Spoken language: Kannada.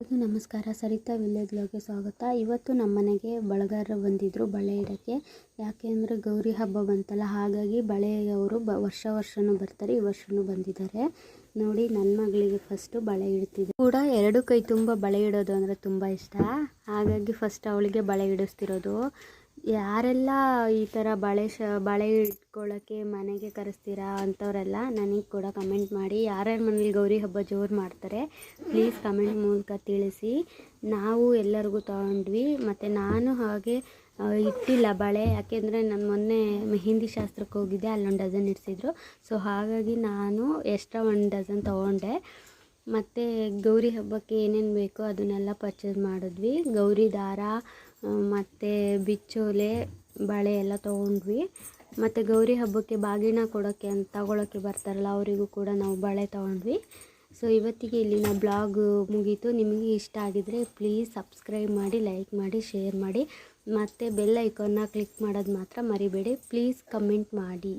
ನಮಸ್ಕಾರ ಸರಿತಾ ವಿಲೇಜ್ ಬ್ಲಾಗ್ಗೆ ಸ್ವಾಗತ. ಇವತ್ತು ನಮ್ಮ ಮನೆಗೆ ಬಳಗಾರರು ಬಂದಿದ್ದರು ಬಳೆ ಇಡೋಕ್ಕೆ. ಯಾಕೆ ಅಂದರೆ ಗೌರಿ ಹಬ್ಬ ಬಂತಲ್ಲ, ಹಾಗಾಗಿ ಬಳೆಯವರು ಬ ವರ್ಷ ವರ್ಷವೂ ಬರ್ತಾರೆ, ಈ ವರ್ಷವೂ ಬಂದಿದ್ದಾರೆ. ನೋಡಿ ನನ್ನ ಮಗಳಿಗೆ ಫಸ್ಟು ಬಳೆ ಇಡ್ತಿದ್ದೆ ಕೂಡ ಎರಡು ಕೈ ತುಂಬ ಬಳೆ ಇಡೋದು ಅಂದರೆ ತುಂಬ ಇಷ್ಟ. ಹಾಗಾಗಿ ಫಸ್ಟ್ ಅವಳಿಗೆ ಬಳೆ ಇಡಿಸ್ತಿರೋದು. ಯಾರೆಲ್ಲ ಈ ಥರ ಬಳೆ ಶ, ಬಳೆ ಇಟ್ಕೊಳ್ಳೋಕ್ಕೆ ಮನೆಗೆ ಕರೆಸ್ತೀರಾ ಅಂಥವರೆಲ್ಲ ನನಗೆ ಕೂಡ ಕಮೆಂಟ್ ಮಾಡಿ. ಯಾರ್ಯಾರ ಮನೇಲಿ ಗೌರಿ ಹಬ್ಬ ಜೋರು ಮಾಡ್ತಾರೆ ಪ್ಲೀಸ್ ಕಮೆಂಟ್ ಮೂಲಕ ತಿಳಿಸಿ. ನಾವು ಎಲ್ಲರಿಗೂ ತಗೊಂಡ್ವಿ. ಮತ್ತು ನಾನು ಹಾಗೆ ಇಟ್ಟಿಲ್ಲ ಬಳೆ. ಯಾಕೆಂದರೆ ನಾನು ಮೊನ್ನೆ ಮೆಹಂದಿ ಶಾಸ್ತ್ರಕ್ಕೆ ಹೋಗಿದ್ದೆ, ಅಲ್ಲೊಂದು ಡಜನ್ ಇಡಿಸಿದ್ರು. ಸೊ ಹಾಗಾಗಿ ನಾನು ಎಕ್ಸ್ಟ್ರಾ ಒಂದು ಡಜನ್ ತೊಗೊಂಡೆ. ಮತ್ತು ಗೌರಿ ಹಬ್ಬಕ್ಕೆ ಏನೇನು ಬೇಕೋ ಅದನ್ನೆಲ್ಲ ಪರ್ಚೇಸ್ ಮಾಡಿದ್ವಿ. ಗೌರಿ ದಾರ ಮತ್ತು ಬಿಚ್ಚೋಲೆ, ಬಳೆ ಎಲ್ಲ ತೊಗೊಂಡ್ವಿ. ಮತ್ತು ಗೌರಿ ಹಬ್ಬಕ್ಕೆ ಬಾಗಿನ ಕೊಡೋಕ್ಕೆ ಅಂತ ತಗೊಳ್ಳೋಕ್ಕೆ ಬರ್ತಾರಲ್ಲ, ಅವರಿಗೂ ಕೂಡ ನಾವು ಬಳೆ ತೊಗೊಂಡ್ವಿ. ಸೊ ಇವತ್ತಿಗೆ ಇಲ್ಲಿನ ಬ್ಲಾಗ್ ಮುಗೀತು. ನಿಮಗೆ ಇಷ್ಟ ಆಗಿದರೆ ಪ್ಲೀಸ್ ಸಬ್ಸ್ಕ್ರೈಬ್ ಮಾಡಿ ಲೈಕ್ ಮಾಡಿ ಶೇರ್ ಮಾಡಿ. ಮತ್ತು ಬೆಲ್ ಐಕಾನ್ನ ಕ್ಲಿಕ್ ಮಾಡೋದು ಮಾತ್ರ ಮರಿಬೇಡಿ. ಪ್ಲೀಸ್ ಕಮೆಂಟ್ ಮಾಡಿ.